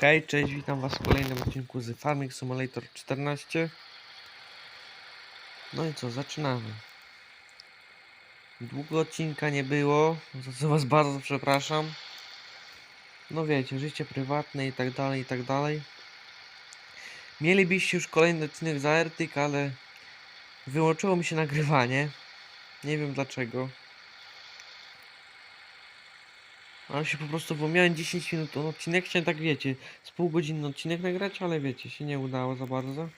Hej, cześć, witam was w kolejnym odcinku z Farming Simulator 14 No i co, zaczynamy. Długo odcinka nie było, za co was bardzo przepraszam. No wiecie, życie prywatne i tak dalej, i tak dalej. Mielibyście już kolejny odcinek za Ertyk, ale Wyłączyło mi się nagrywanie. Nie wiem dlaczego ale się po prostu, bo miałem 10 minut on odcinek, chciałem tak wiecie, z pół godziny odcinek nagrać, ale wiecie, się nie udało za bardzo.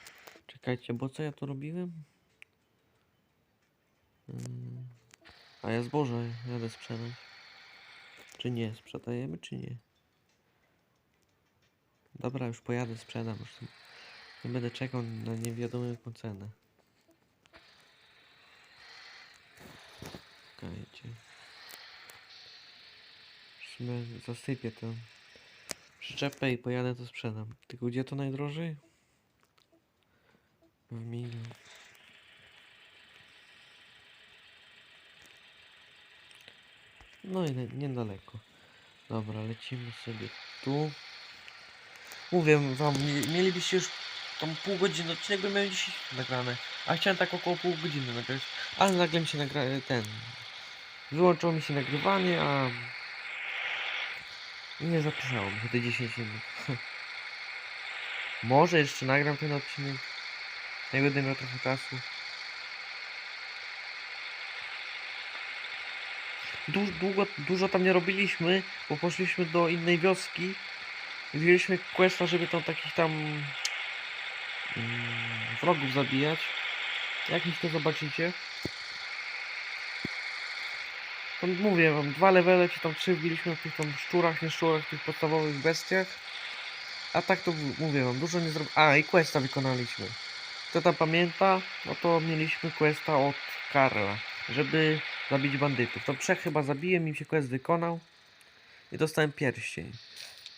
Czekajcie, bo co ja tu robiłem? Mm, A ja zboże jadę sprzedać. Czy nie? Sprzedajemy, czy nie? Dobra, już pojadę, sprzedam. Już nie będę czekał na niewiadomą cenę. Czekajcie. W zasypię tę przyczepę i pojadę to sprzedam. Tylko gdzie to najdrożej? W milu. No i niedaleko. Dobra, lecimy sobie tu. Mówię wam, mie- mielibyście już tam pół godziny odcinek, by miałem 10 nagrane. A chciałem tak około pół godziny nagrać. Ale nagle mi się nagra... ten... Wyłączyło mi się nagrywanie, a nie zapisało mi te 10 minut. Może jeszcze nagram ten odcinek. Jak będę miał trochę czasu. Du długo, dużo tam nie robiliśmy, bo poszliśmy do innej wioski i wzięliśmy questa, żeby tam takich tam mm, wrogów zabijać. Jak ich to zobaczycie. Mówię wam, dwa levele czy tam trzy wbiliśmy w tych tam szczurach, nie szczurach, tych podstawowych bestiach. A tak to mówię wam, dużo nie zrobiłem. A i questa wykonaliśmy. Kto tam pamięta, no to mieliśmy questa od Karla, żeby zabić bandytów. To trzech chyba zabiłem, im się quest wykonał i dostałem pierścień.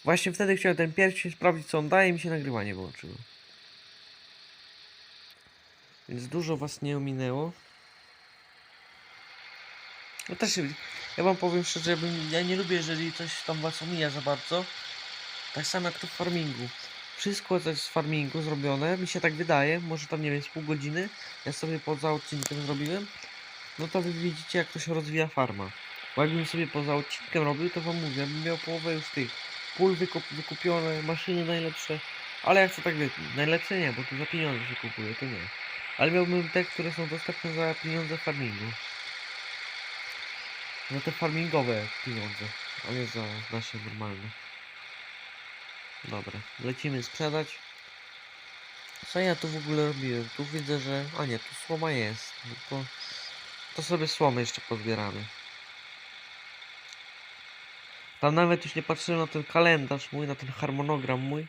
Właśnie wtedy chciałem ten pierścień sprawdzić co on daje mi się nagrywanie włączyło. Więc dużo was nie ominęło. No też, ja wam powiem szczerze, ja, ja nie lubię, jeżeli coś tam was omija za bardzo. Tak samo jak to w farmingu. Wszystko co jest farmingu zrobione, mi się tak wydaje, może tam nie wiem, z pół godziny, ja sobie poza odcinkiem zrobiłem, no to wy widzicie jak to się rozwija farma. Bo jakbym sobie poza odcinkiem robił, to wam mówię, bym miał połowę już tych pól wykup, wykupione, maszyny najlepsze, ale jak to tak wiecie, najlepsze nie, bo to za pieniądze się kupuje, to nie. Ale miałbym te, które są dostępne za pieniądze w farmingu. Za te farmingowe pieniądze, a nie za nasze normalne. Dobra, lecimy sprzedać. Co ja tu w ogóle robiłem? Tu widzę, że... A nie, tu słoma jest. No to, to sobie słomy jeszcze pozbieramy. Tam nawet już nie patrzyłem na ten kalendarz mój, na ten harmonogram mój.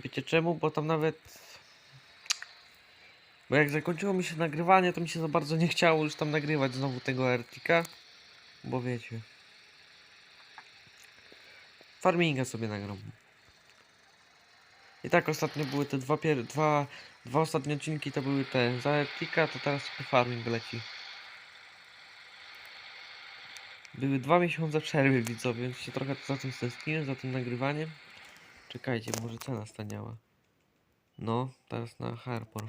Wiecie czemu? Bo tam nawet... Bo jak zakończyło mi się nagrywanie, to mi się za bardzo nie chciało już tam nagrywać znowu tego Artika. Bo wiecie. Farminga sobie nagram. I tak ostatnio były te dwa, pier dwa, dwa ostatnie odcinki to były te za Artika, to teraz farming leci. Były dwa miesiące przerwy widzowie, więc się trochę za tym stęskniłem, za tym nagrywaniem. Czekajcie, może cena staniała. No, teraz na Harbor.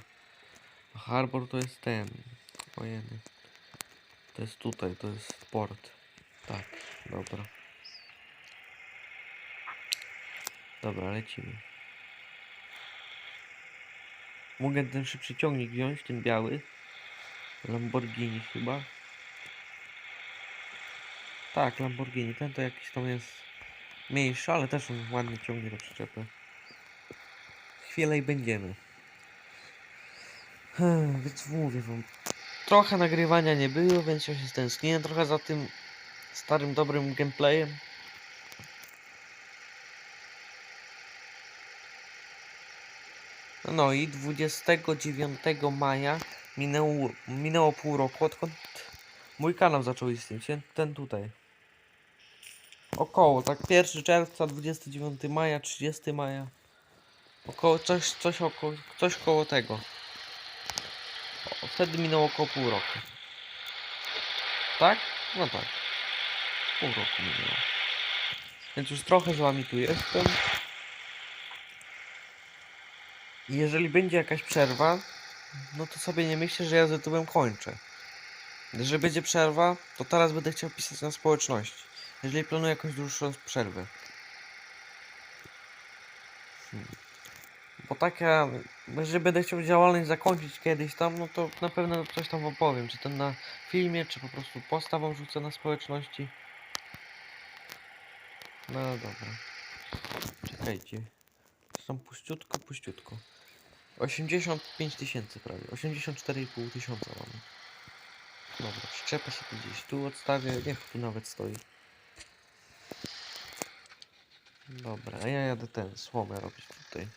Harbor to jest ten. Ojeny. To jest tutaj, to jest port. Tak, dobra. Dobra, lecimy. Mogę ten szybszy ciągnik wziąć, ten biały. Lamborghini chyba. Tak, Lamborghini. Ten to jakiś tam jest mniejszy, ale też on ładnie ciągnie do przyczepy. Chwilę i będziemy. Hmm, Więc mówię wam. Trochę nagrywania nie było, więc ja się stęskniłem trochę za tym starym, dobrym gameplayem. No i 29 maja minęło, minęło pół roku, odkąd mój kanał zaczął istnieć. Ten- tutaj. Około, tak 1 czerwca, 29 maja, 30 maja. Około, coś, coś około, coś koło tego. Wtedy minęło około pół roku. Tak? No tak. Pół roku minęło. Więc już trochę z wami tu jestem. I jeżeli będzie jakaś przerwa, no to sobie nie myślę, że ja z YouTube'em kończę. Jeżeli będzie przerwa, to teraz będę chciał pisać na społeczności. Jeżeli planuję jakąś dłuższą przerwę. Hmm. Bo taka, jeżeli będę chciał działalność zakończyć kiedyś tam, no to na pewno coś tam opowiem. Czy to na filmie, czy po prostu posta wam rzucę na społeczności. No dobra. Czekajcie. Tam puściutko, puściutko. 85 tysięcy prawie. 84,5 tysiąca mamy. Dobra, przyczepę sobie gdzieś tu odstawię. Niech tu nawet stoi. Dobra, a ja jadę ten, słomę robić tutaj.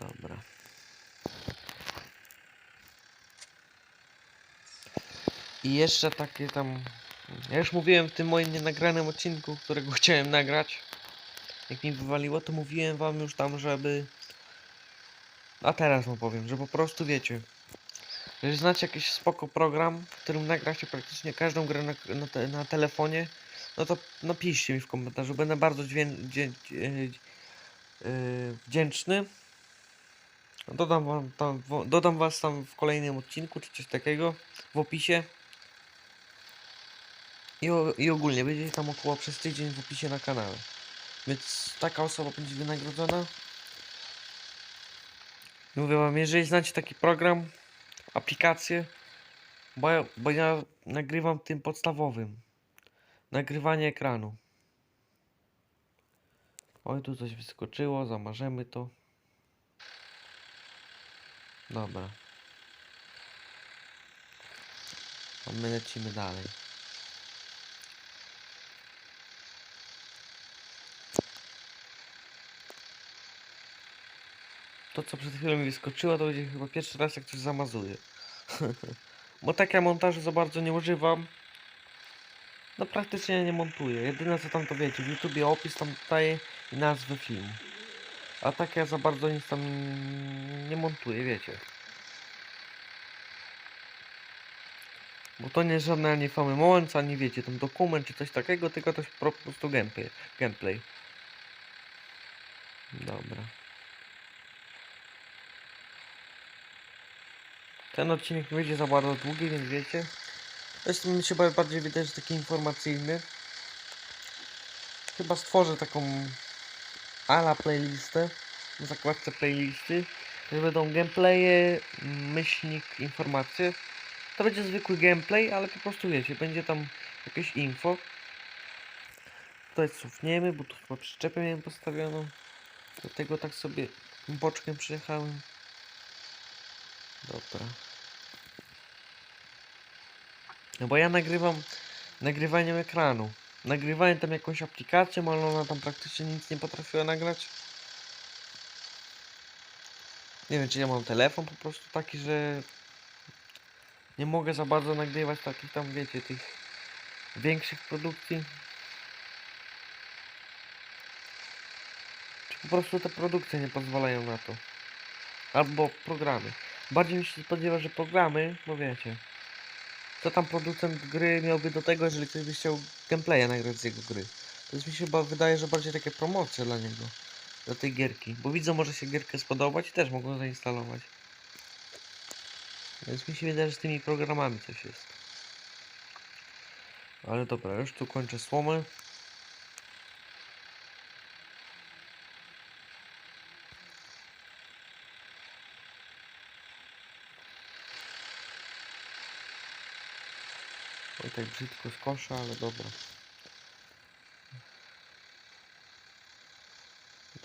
Dobra. I jeszcze takie tam... Ja już mówiłem w tym moim nienagranym odcinku, którego chciałem nagrać. Jak mi wywaliło, to mówiłem wam już tam, żeby... A teraz wam powiem, że po prostu wiecie. Jeżeli znacie jakiś spoko program, w którym nagracie praktycznie każdą grę na, na, te, na telefonie, no to napiszcie mi w komentarzu. Będę bardzo dźwię, yy, wdzięczny. Dodam, wam tam, dodam was tam w kolejnym odcinku, czy coś takiego, w opisie. I, o, I ogólnie będzie tam około przez tydzień w opisie na kanale. Więc taka osoba będzie wynagrodzona. Mówię wam, jeżeli znacie taki program, aplikację, bo ja, bo ja nagrywam tym podstawowym. Nagrywanie ekranu. Oj, tu coś wyskoczyło, zamarzemy to. Dobra. A my lecimy dalej. To co przed chwilą mi wyskoczyło, to będzie chyba pierwszy raz jak coś zamazuje. Bo tak ja montażu za bardzo nie używam. No praktycznie nie montuję. Jedyne co tam to wiecie, w YouTubie opis tam daje i nazwę filmu. A tak ja za bardzo nic tam nie montuję, wiecie. Bo to nie żadne ani famy moment, ani wiecie, tam dokument czy coś takiego, tylko to po prostu gameplay. gameplay. Dobra. Ten odcinek będzie za bardzo długi, więc wiecie. Zresztą mi się ba- bardziej wydaje, że taki informacyjny. Chyba stworzę taką ala playlistę w zakładce playlisty, że będą gameplaye, myślnik, informacje. To będzie zwykły gameplay, ale po prostu wiecie, będzie tam jakieś info. Tutaj cofniemy, bo tu chyba przyczepę miałem postawioną. Dlatego tak sobie boczkiem przyjechałem. Dobra. No bo ja nagrywam nagrywaniem ekranu. Nagrywałem tam jakąś aplikację, ale ona tam praktycznie nic nie potrafiła nagrać. Nie wiem, czy ja mam telefon po prostu taki, że nie mogę za bardzo nagrywać takich tam, wiecie, tych większych produkcji. Czy po prostu te produkcje nie pozwalają na to. Albo programy. Bardziej mi się spodziewa, że programy, bo wiecie. Co tam producent gry miałby do tego, jeżeli ktoś by chciał gameplaya nagrać z jego gry. To jest mi się chyba wydaje, że bardziej takie promocje dla niego. Dla tej gierki. Bo widzą może się gierkę spodobać i też mogą zainstalować. Więc mi się wydaje, że z tymi programami coś jest. Ale dobra, już tu kończę słomę. Oj, tak brzydko skoszę, ale dobra.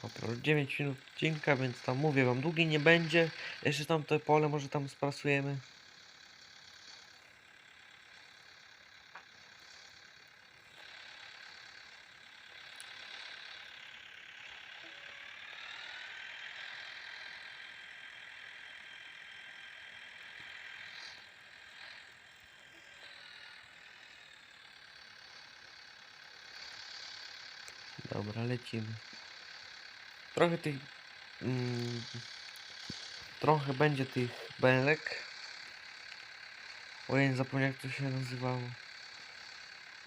Dobra, już 9 minut odcinka, więc tam mówię wam, długi nie będzie. Jeszcze tam to pole może tam sprasujemy. Dobra, lecimy. Trochę tych... Mm, trochę będzie tych belek. Ojej, zapomniałem jak to się nazywało.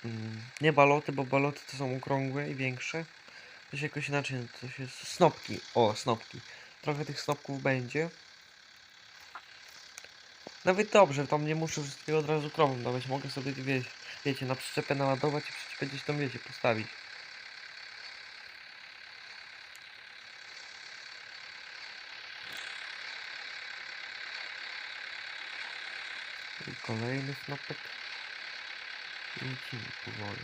Mm, nie baloty, bo baloty to są okrągłe i większe. To się jakoś inaczej, to się... Snopki. O, snopki. Trochę tych snopków będzie. Nawet dobrze, tam nie muszę wszystkiego od razu krową dawać. Mogę sobie, wie, wiecie, na przyczepę naładować i przyczepę gdzieś tam, wiecie, postawić. I kolejny snopek. I lecimy powoli.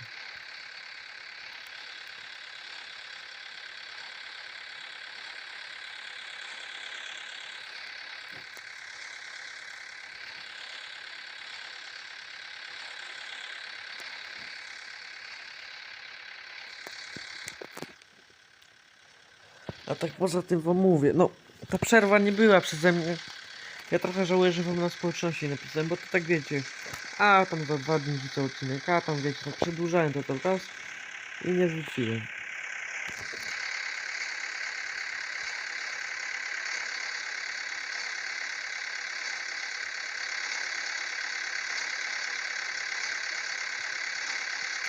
A tak poza tym wam mówię, no ta przerwa nie była przeze mnie. Ja trochę żałuję, że wam na społeczności napisałem, bo to tak wiecie. A tam za dwa dni wrzucę odcinek, a tam wiecie, tak przedłużałem to cały czas i nie wrzuciłem.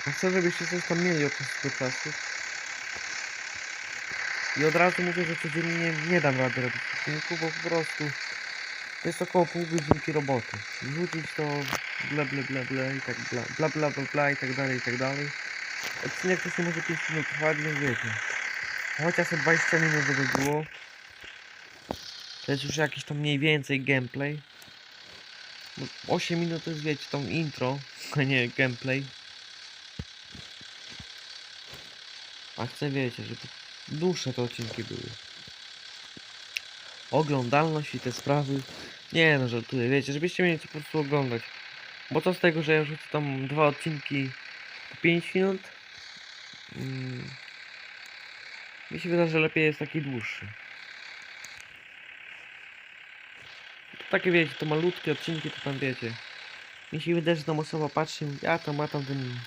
A chcę, żebyście coś tam mieli od tego czasu. I od razu mówię, że codziennie nie, nie dam rady robić odcinku, bo po prostu to jest około pół godzinki roboty. Wrzucić to ble ble ble ble i tak bla bla bla bla, bla i tak dalej i tak dalej. Odcinek to się może 5 minut trwać, więc wiecie. Chociaż te 20 minut żeby było. To jest już jakiś tam mniej więcej gameplay. Bo 8 minut to jest wiecie, tą intro, a nie gameplay. A chcę wiecie, żeby dłuższe te odcinki były. Oglądalność i te sprawy. Nie no, żartuję, wiecie, żebyście mieli co po prostu oglądać. Bo co z tego, że ja rzucę tam dwa odcinki po 5 minut? Mm. Mi się wydaje, że lepiej jest taki dłuższy. To takie wiecie, to malutkie odcinki, to tam wiecie. Mi się wydaje, że tam osoba patrzy, mówi, a tam, a tam ten...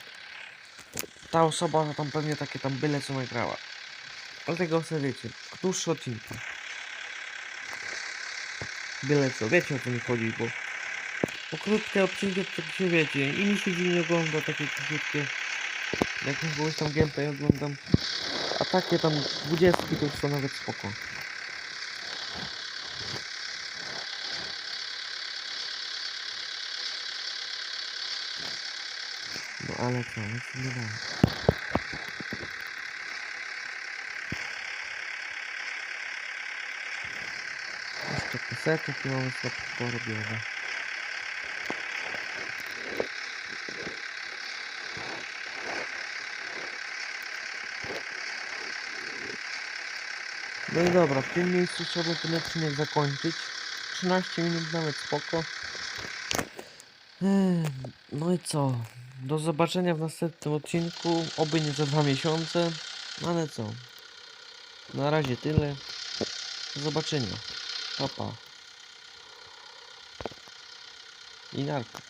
Ta osoba tam pewnie takie tam byle co nagrała. Dlatego sobie wiecie, dłuższe odcinki. Byle co, wiecie o co mi chodzi, bo, bo krótkie odcinki to tak się wiecie i mi się dziwnie ogląda takie krótkie. Jak kogoś tam gameplay oglądam. A takie tam dwudziestki to już są nawet spoko. No ale co, dalej. Jeszcze kasetów i mamy sobie porobione. No i dobra, w tym miejscu chciałbym ten odcinek zakończyć. 13 minut nawet spoko. No i co? Do zobaczenia w następnym odcinku. Oby nie za dwa miesiące. No ale co? Na razie tyle. Do zobaczenia. Pa, pa. I narka.